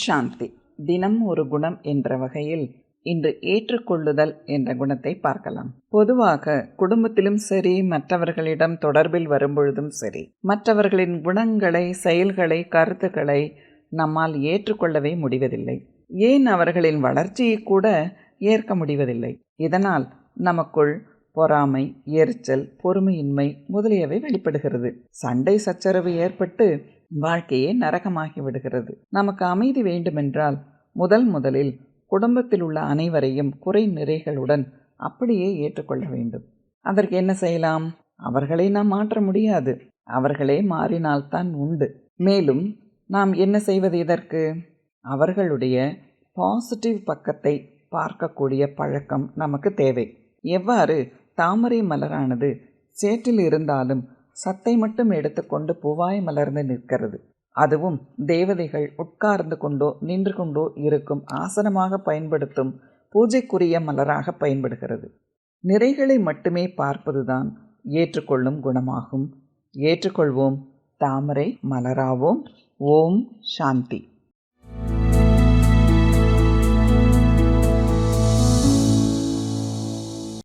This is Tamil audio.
சாந்தி. தினம் ஒரு குணம் என்ற வகையில் இன்று ஏற்றுக்கொள்ளுதல் என்ற குணத்தை பார்க்கலாம். பொதுவாக குடும்பத்திலும் சரி மற்றவர்களிடம் தொடர்பில் வரும்பொழுதும் சரி மற்றவர்களின் குணங்களை செயல்களை கருத்துக்களை நம்மால் ஏற்றுக்கொள்ளவே முடிவதில்லை. ஏன் அவர்களின் வளர்ச்சியை கூட ஏற்க முடிவதில்லை? இதனால் நமக்குள் பொறாமை எரிச்சல் பொறுமையின்மை முதலியவை வெளிப்படுகிறது. சண்டை சச்சரவு ஏற்பட்டு வாழ்க்கையே நரகமாகி விடுகிறது. நமக்கு அமைதி வேண்டுமென்றால் முதல் முதலில் குடும்பத்தில் உள்ள அனைவரையும் குறை நிறைகளுடன் அப்படியே ஏற்றுக்கொள்ள வேண்டும். அதற்கு என்ன செய்யலாம்? அவர்களை நாம் மாற்ற முடியாது. அவர்களே மாறினால்தான் உண்டு. மேலும் நாம் என்ன செய்வது இதற்கு? அவர்களுடைய பாசிட்டிவ் பக்கத்தை பார்க்கக்கூடிய பழக்கம் நமக்கு தேவை. எவ்வாறு? தாமரை மலரானது சேற்றில் இருந்தாலும் சத்தை மட்டும் எடுத்துக்கொண்டு பூவாய் மலர்ந்து நிற்கிறது. அதுவும் தேவதைகள் உட்கார்ந்து கொண்டோ நின்று கொண்டோ இருக்கும் ஆசனமாக பயன்படுத்தும் பூஜைக்குரிய மலராக பயன்படுகிறது. நிறைகளை மட்டுமே பார்ப்பதுதான் ஏற்றுக்கொள்ளும் குணமாகும். ஏற்றுக்கொள்வோம். தாமரை மலராவோம். ஓம் சாந்தி.